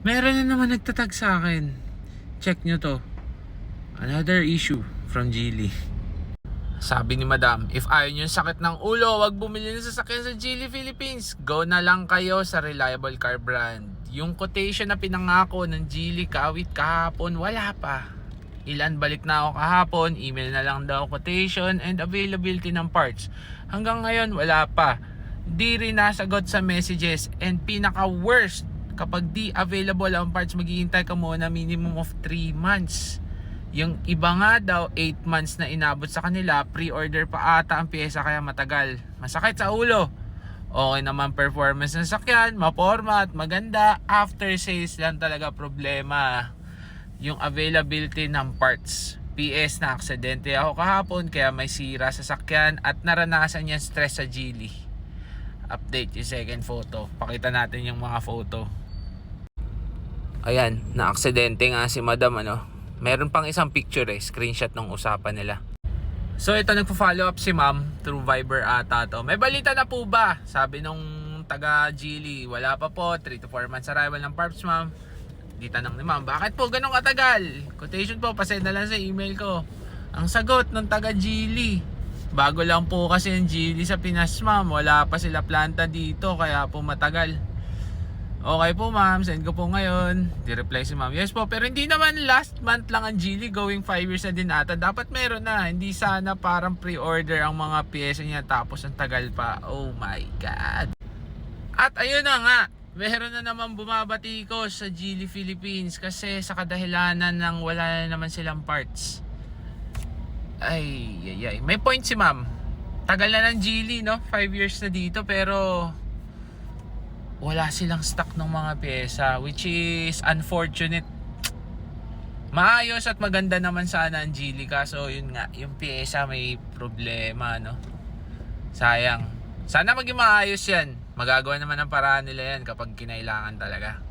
Meron na naman nagtatag sa akin. Check nyo to. Another issue from Geely. Sabi ni Madam, if ayaw nyo sakit ng ulo, wag bumili ng sasakyan sa Geely Philippines. Go na lang kayo sa reliable car brand. Yung quotation na pinangako ng Geely kawit kahapon, wala pa. Ilan balik na ako kahapon, email na lang daw quotation and availability ng parts. Hanggang ngayon, wala pa. Di rin nasagot sa messages and pinaka worst, kapag di available ang parts, maghihintay ka muna minimum of 3 months. Yung iba nga daw 8 months na inabot sa kanila, pre-order pa ata ang pyesa kaya matagal. Masakit sa ulo. Okay naman performance ng sakyan, maporma at maganda. After sales lang talaga problema. Yung availability ng parts. PS na aksidente ako kahapon kaya may sira sa sakyan at naranasan niya stress sa Geely. Update yung second photo. Pakita natin yung mga photo. Ayan, na-aksidente nga si madam ano. Meron pang isang picture eh, screenshot ng usapan nila. So ito nagpo-follow up si ma'am through Viber ata to. May balita na po ba? Sabi nung taga Geely, wala pa po, 3 to 4 months arrival ng parts ma'am. Di tanong ni ma'am, bakit po ganun katagal? Quotation po, pasend na lang sa email ko. Ang sagot ng taga Geely, bago lang po kasi yung Geely sa Pinas ma'am, wala pa sila planta dito kaya po matagal. Okay po ma'am, send ko po ngayon. Di-reply si ma'am, yes po. Pero hindi naman last month lang ang Geely going 5 years na din ata. Dapat meron na. Hindi sana parang pre-order ang mga pyesa niya tapos ang tagal pa. Oh my God. At ayun na nga, meron na naman bumabati ko sa Geely Philippines kasi sa kadahilanan ng wala na naman silang parts. Ay, ay, ay. May point si ma'am. Tagal na ng Geely, no? 5 years na dito pero wala silang stock ng mga pyesa which is unfortunate. Maayos at maganda naman sana ang Geely kaso yun nga yung pyesa may problema no? Sayang. Sana maging maayos yan. Magagawa naman ng paraan nila yan kapag kinailangan talaga